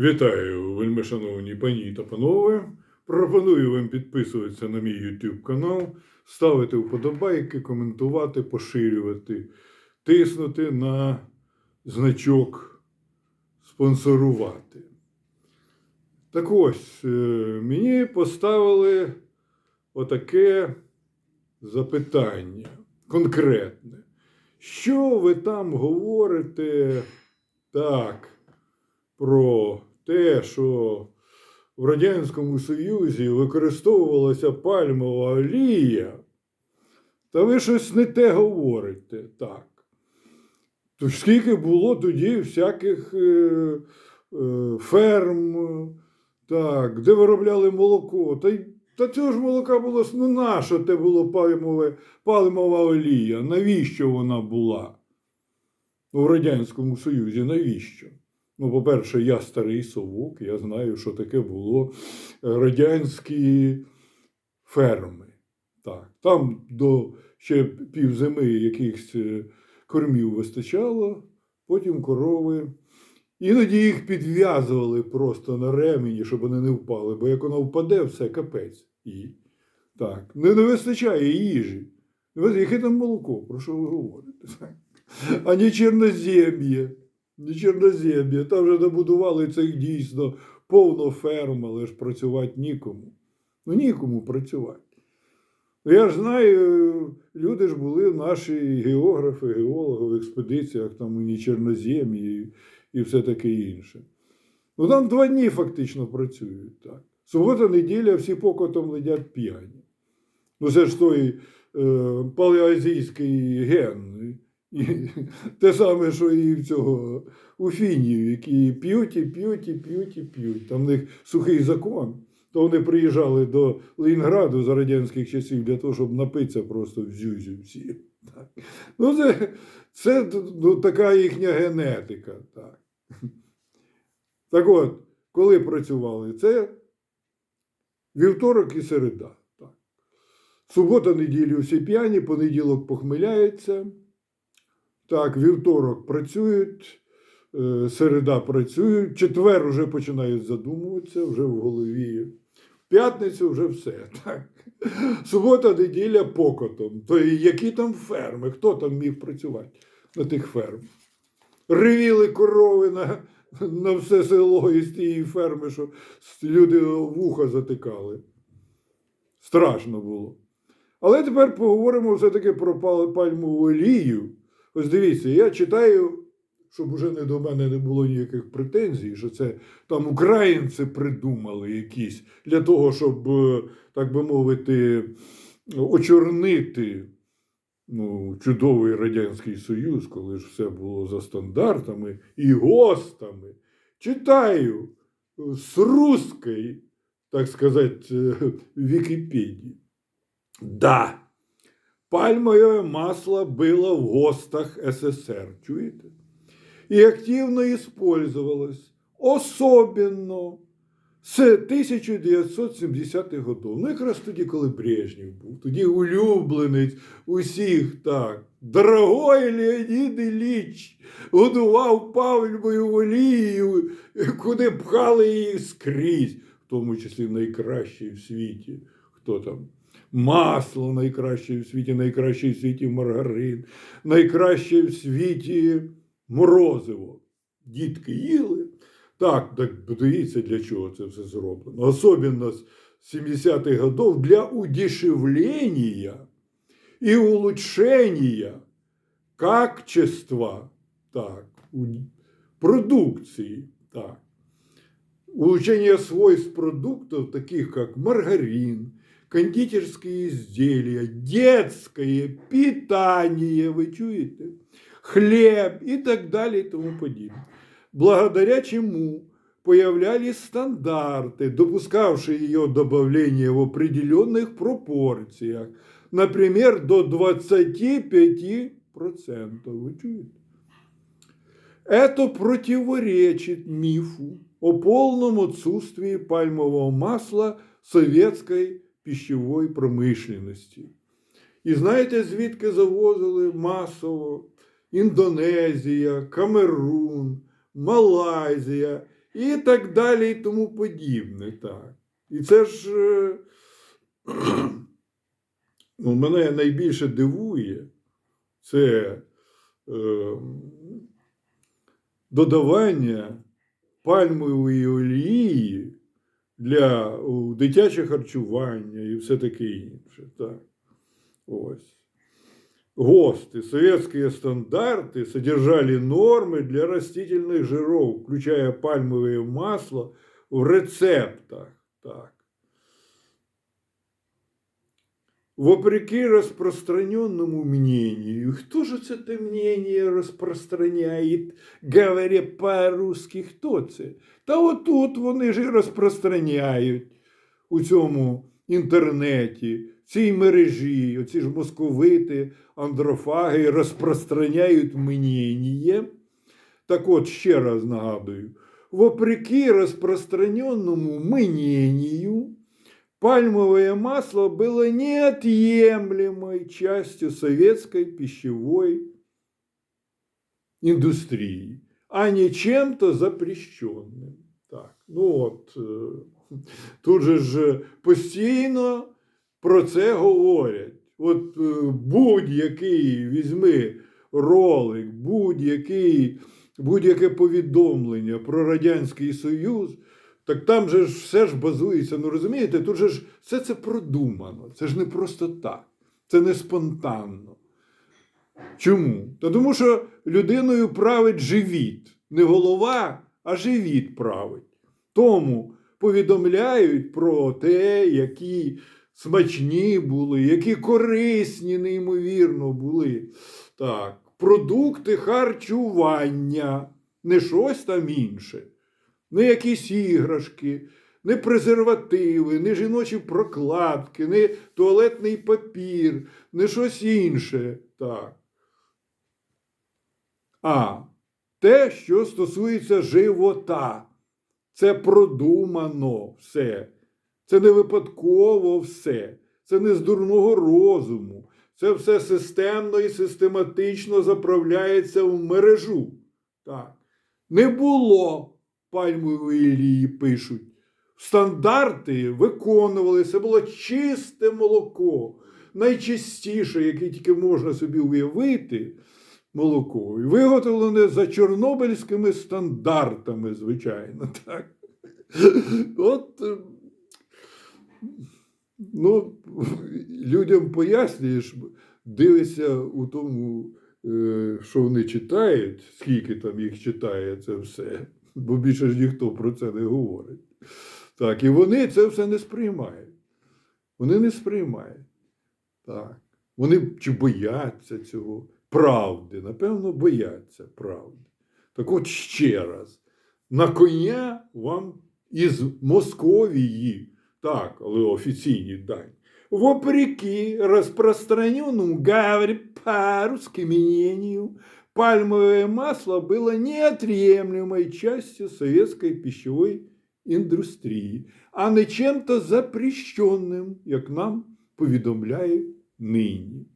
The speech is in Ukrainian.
Вітаю, вельмишановні пані та панове. Пропоную вам підписуватися на мій YouTube канал, ставити вподобайки, коментувати, поширювати, тиснути на значок спонсорувати. Так ось, е, мені поставили отаке запитання конкретне. Що ви там говорите так? про те, що в Радянському Союзі використовувалася пальмова олія, та ви щось не те говорите так. То скільки було тоді всяких е, е, ферм, так, де виробляли молоко. Та, та цього ж молока було ну нащо те було пальмове, пальмова олія? Навіщо вона була? У Радянському Союзі навіщо? Ну, по-перше, я старий совок, я знаю, що таке було е, радянські ферми. Так, там до ще півзими якихось е, кормів вистачало, потім корови. Іноді їх підв'язували просто на ремені, щоб вони не впали, бо як воно впаде, все капець. І, так, не, не вистачає їжі. Яке там молоко? Про що ви говорите? А не чорнозем'я. Там вже добудували цих дійсно повно ферм, але ж працювати нікому. Ну нікому працювати. Ну, Я ж знаю, люди ж були наші географи, геологи в експедиціях, там і чорнозем'ї, і все таке інше. Ну там два дні фактично працюють. так. Субота, неділя, всі покотом ледять п'яні. Ну, це ж той е, палеазійський ген. Те саме, що і в цього у фінів, які п'ють і п'ють і п'ють і п'ють. Там в них сухий закон. То вони приїжджали до Ленінграду за радянських часів для того, щоб напитися просто в зюзю всі. Так. Ну, це, це ну, така їхня генетика. Так. так от, коли працювали, це вівторок і середа. Так. Субота, неділю всі п'яні, понеділок похмиляється. Так, вівторок працюють, е, середа працюють, четвер вже починають задумуватися, вже в голові. В п'ятницю вже все. Так. Субота, неділя покотом. То які там ферми? Хто там міг працювати на тих фермах? Ревіли корови на, на все село із тієї ферми, що люди вуха затикали. Страшно було. Але тепер поговоримо все-таки про пал- пальмову олію. Ось дивіться, я читаю, щоб уже не до мене не було ніяких претензій, що це там українці придумали якісь для того, щоб, е, так би мовити, очорнити ну, чудовий Радянський Союз, коли ж все було за стандартами і ГОСТами. Читаю е, з русской, так сказати, е, Вікіпедії. Да. Пальмовое масло было в ГОСТах СССР, чуєте? І активно использовалось, особенно з 1970-х годів. Ну, якраз тоді, коли Брежнєв був, тоді улюбленець усіх так. Дорогой Леонід Ілліч годував пальмовою олією, куди пхали її скрізь, в тому числі найкращий в світі. Хто там? Масло найкраще в світі, найкраще в світі маргарин, найкраще в світі морозиво. Дітки їли. Так, так подивіться, для чого це все зроблено. Особливо з 70-х годів для удешевлення і улучшення качества так, продукции. Так. Улучшение свойств продуктов, таких как маргарин, кондитерские изделия, детское питание, вы чуете, хлеб и так далее и тому подобное. Благодаря чему появлялись стандарты, допускавшие ее добавление в определенных пропорциях, например, до 25%. Вы чуете? Это противоречит мифу о полном отсутствии пальмового масла в советской пищевой промишленности. І знаєте, звідки завозили масово? Індонезія, Камерун, Малайзія і так далі, і тому подібне. Так. І це ж е, ну, мене найбільше дивує, це е, додавання пальмової олії для у, дитяче харчування і все таке інше. Так. Ось. ГОСТы, советские стандарты содержали нормы для растительных жиров, включая пальмовое масло в рецептах. Так. Вопреки распространенному мнению, кто же это мнение распространяет, говоря по-русски, хто це? Та отут вони ж і розпространяють у цьому інтернеті, в цій мережі, оці ж московити, андрофаги розпространяють мнение. Так от, ще раз нагадую, вопреки распространенному мнению, пальмовое масло было неотъемлемой частью советской пищевой индустрии, а не чем-то запрещенным. Так, ну от, е, тут же ж постійно про це говорять. От е, будь-який візьми ролик, будь-який, будь-яке повідомлення про Радянський Союз, так там же ж все ж базується. Ну розумієте, тут же ж все це продумано. Це ж не просто так, це не спонтанно. Чому? Та тому що людиною править живіт. Не голова, а живіт править. Тому повідомляють про те, які смачні були, які корисні, неймовірно були. Так, продукти харчування, не щось там інше, не якісь іграшки, не презервативи, не жіночі прокладки, не туалетний папір, не щось інше. Так. А те, що стосується живота, це продумано все. Це не випадково все. Це не з дурного розуму. Це все системно і систематично заправляється в мережу. Так. Не було пальмової олії, пишуть. Стандарти виконували, це було чисте молоко, найчистіше, яке тільки можна собі уявити, молоко. І виготовлене за чорнобильськими стандартами, звичайно. Так. От, е, ну, людям пояснюєш, дивишся у тому, е, що вони читають, скільки там їх читає це все, бо більше ж ніхто про це не говорить. Так, і вони це все не сприймають. Вони не сприймають. Так. Вони чи бояться цього правди, напевно, бояться правди. Так от ще раз, на коня вам із Московії, так, але офіційні дані, вопреки распространенному, говоря по-русски мнению, пальмовое масло было неотъемлемой частью советской пищевой індустрії, а не чем-то запрещенным, як нам повідомляють нині.